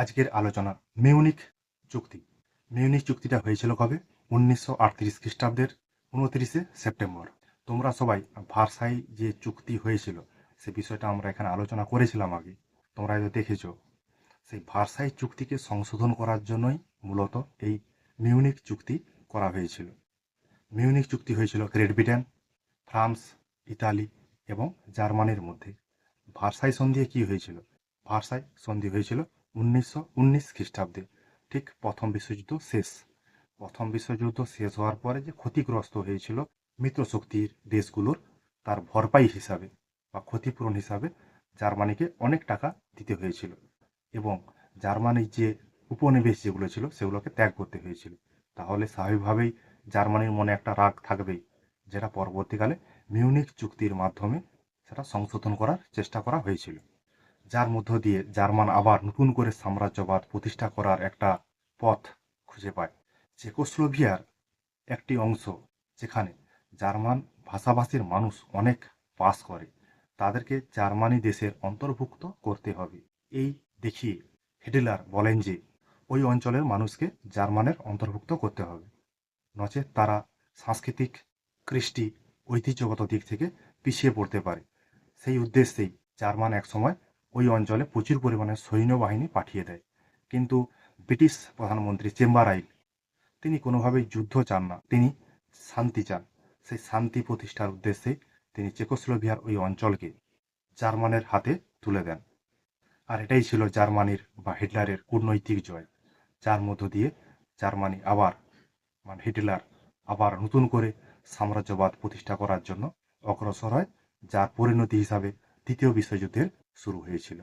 আজকের আলোচনা মিউনিক চুক্তি। মিউনিক চুক্তিটা হয়েছিল কবে? উনিশশো আটত্রিশ খ্রিস্টাব্দের উনত্রিশে সেপ্টেম্বর। তোমরা সবাই ভারসাই যে চুক্তি হয়েছিল, সে বিষয়টা আমরা এখানে আলোচনা করেছিলাম আগে। তোমরা হয়তো দেখেছ, সেই ভারসাই চুক্তিকে সংশোধন করার জন্যই মূলত এই মিউনিক চুক্তি করা হয়েছিল। মিউনিক চুক্তি হয়েছিল গ্রেট ব্রিটেন, ফ্রান্স, ইতালি এবং জার্মানির মধ্যে। ভারসাই সন্ধি কি হয়েছিল? ভারসাই সন্ধি হয়েছিল উনিশশো উনিশ খ্রিস্টাব্দে, ঠিক প্রথম বিশ্বযুদ্ধ শেষ। প্রথম বিশ্বযুদ্ধ শেষ হওয়ার পরে যে ক্ষতিগ্রস্ত হয়েছিল মিত্রশক্তির দেশগুলোর, তার ভরপাই হিসাবে বা ক্ষতিপূরণ হিসাবে জার্মানিকে অনেক টাকা দিতে হয়েছিল এবং জার্মানির যে উপনিবেশ যেগুলো ছিল সেগুলোকে ত্যাগ করতে হয়েছিল। তাহলে স্বাভাবিকভাবেই জার্মানির মনে একটা রাগ থাকবেই, যেটা পরবর্তীকালে মিউনিক চুক্তির মাধ্যমে সেটা সংশোধন করার চেষ্টা করা হয়েছিল। যার মধ্য দিয়ে জার্মান আবার নতুন করে সাম্রাজ্যবাদ প্রতিষ্ঠা করার একটা পথ খুঁজে পায়। চেকোস্লোভিয়ার একটি অংশ যেখানে জার্মান ভাষাভাষীর মানুষ অনেক বাস করে, তাদেরকে জার্মানি দেশের অন্তর্ভুক্ত করতে হবে। এই দেখিয়ে হিটলার বলেন যে, ওই অঞ্চলের মানুষকে জার্মানের অন্তর্ভুক্ত করতে হবে। নচেত তারা সাংস্কৃতিক কৃষ্টি, ঐতিহ্যগত দিক থেকে পিছিয়ে পড়তে পারে। সেই উদ্দেশ্যেই জার্মান একসময় ওই অঞ্চলে প্রচুর পরিমাণে সৈন্যবাহিনী পাঠিয়ে দেয়। কিন্তু ব্রিটিশ প্রধানমন্ত্রী চেম্বারাইল, তিনি কোনোভাবেই যুদ্ধ চান না, তিনি শান্তি চান। সেই শান্তি প্রতিষ্ঠার উদ্দেশ্যে তিনি চেকোস্লোভিয়ার ওই অঞ্চলকে জার্মানের হাতে তুলে দেন। আর এটাই ছিল জার্মানির বা হিটলারের কূটনৈতিক জয়। যার মধ্য দিয়ে জার্মানি আবার মানে হিটলার আবার নতুন করে সাম্রাজ্যবাদ প্রতিষ্ঠা করার জন্য অগ্রসর হয়, যার পরিণতি হিসাবে দ্বিতীয় বিশ্বযুদ্ধের শুরু হয়েছিল।